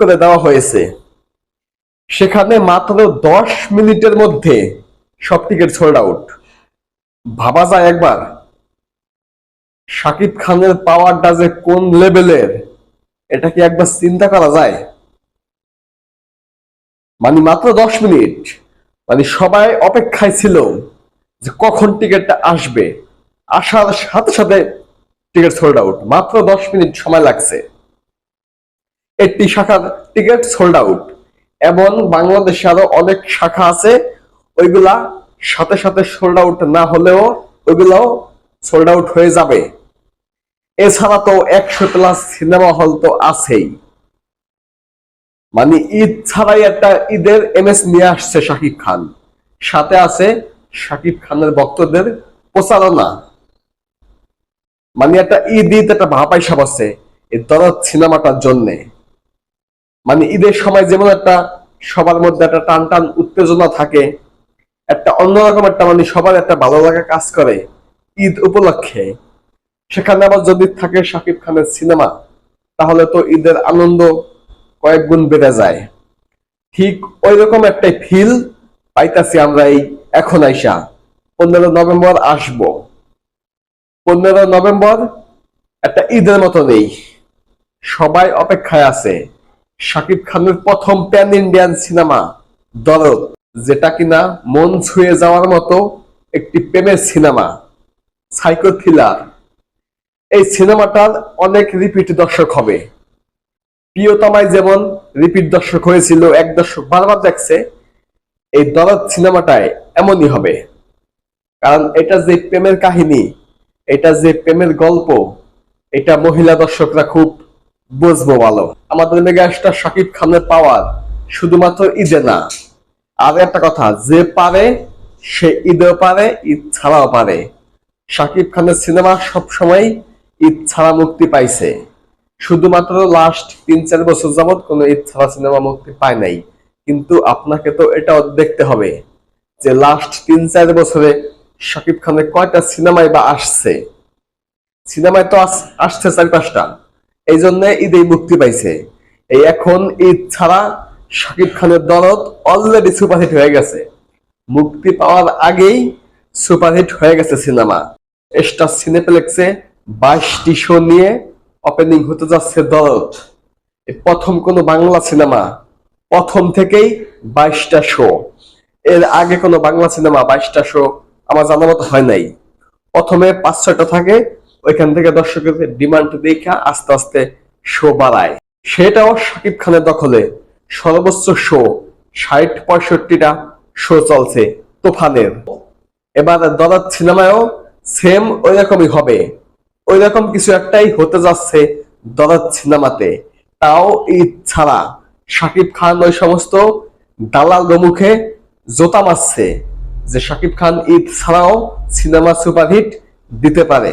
করে দেওয়া হয়েছে, সেখানে মাত্র দশ মিনিটের মধ্যে সব টিকিট সোল্ড আউট ভাবা যায় একবার, শাকিব খানের পাওয়ারটা যে কোন লেভেলের এটা কি একবার চিন্তা করা যায়? মানে মাত্র দশ মিনিট মানে সবাই অপেক্ষায় ছিল যে কখন টিকিটটা আসবে। আসার সাথে সাথে টিকিট সোল্ড আউট মাত্র দশ মিনিট সময় লাগছে। একটি শাখার টিকিট সোল্ড আউট এবং বাংলাদেশে আরও অনেক শাখা আছে, ওইগুলা সাথে সাথে সোল্ড আউট না হলেও ওইগুলাও সোল্ড আউট হয়ে যাবে। এছাড়া তো একশো প্লাস সিনেমা হল তো আছেই। মানে ঈদ ছাড়াই একটা ঈদের এমএস নিয়ে আসছে শাকিব খান। সাথে আছে শাকিব খানের ভক্তদের প্রচারণা। মানে একটা ঈদ ঈদ একটা ভাপাই সাপ আছে এই দরদ সিনেমাটার জন্যে। মানে ঈদের সময় যেমন একটা সবার মধ্যে একটা টান টান উত্তেজনা থাকে, একটা অন্যরকম একটা মানে সবার একটা ভালো লাগা কাজ করে ঈদ উপলক্ষে। সেখানে আবার যদি থাকে শাকিব খানের সিনেমা, তাহলে তো ঈদের আনন্দ কয়েক গুণ বেড়ে যায়। ঠিক ওই রকম একটা ফিল পাইতাছি আমরা এই এখন আইসা। পনেরো নভেম্বর আসব। পনেরো নভেম্বর একটা ঈদের মতো নেই। সবাই অপেক্ষায় আছে। শাকিব খানের প্রথম প্যান ইন্ডিয়ান সিনেমা, দরদ, যেটা কিনা মন ছুঁয়ে যাওয়ার মতো একটি প্রেমের সিনেমা, সাইকো থ্রিলার। এই সিনেমাটার অনেক রিপিট দর্শক হবে। প্রিয়তমায় যেমন রিপিট দর্শক হয়েছিল এক দর্শক বারবার দেখছে, এই দরদ সিনেমাটায় এমনই হবে। কারণ এটা যে প্রেমের কাহিনী, এটা যে প্রেমের গল্প, এটা মহিলা দর্শকরা খুব বুঝব ভালো। আমাদের মেগাস্টার শাকিব খানের পাওয়ার শুধুমাত্র ঈদে না। আর একটা কথা, যে পারে, সে ঈদেও পারে, ঈদ ছাড়াও পারে। শাকিব খানের সিনেমা সবসময় ঈদ ছাড়া মুক্তি পাইছে। শুধুমাত্র লাস্ট তিন, চার বছর যাবত কোনো ঈদ ছাড়া সিনেমা মুক্তি পায় নাই। কিন্তু আপনাকে তো এটাও দেখতে হবে যে লাস্ট তিন, চার বছরে শাকিব খানের কয়টা সিনেমায় বা আসছে। সিনেমায় তো আসছে চার, পাঁচটা। এই জন্য ঈদেই মুক্তি পাইছে। এই এখন ঈদ ছাড়া শাকিব খানের দরদ অলরেডি সুপারহিট হয়ে গেছে। মুক্তি পাওয়ার আগেই সুপারহিট হয়ে গেছে সিনেমা। স্টার সিনেপ্লেক্সে বাইশটি শো নিয়ে ওপেনিং হতে যাচ্ছে দরদ প্রথম কোনো বাংলা সিনেমা, প্রথম থেকেই বাইশটা শো এর আগে কোনো বাংলা সিনেমা বাইশটা শো আমার জানা মতো হয় নাই। প্রথমে পাঁচ ছয়টা থাকে ওইখান থেকে দর্শকের ডিমান্ড দেখা আস্তে আস্তে শো বাড়ায়। সেটাও শাকিব খানের দখলে। সর্বোচ্চ শো ষাট পঁয়ষট্টিটা শো চলছে তুফানের। এবার দরাত সিনেমায়ও সেম ওই রকমই হবে। ওই রকম কিছু একটাই হতে যাচ্ছে দরাত সিনেমাতে। তাও ঈদ ছাড়া। শাকিব খান ওই সমস্ত দালাল মুখে জোতা মারছে যে শাকিব খান ঈদ ছাড়াও সিনেমা সুপারহিট দিতে পারে।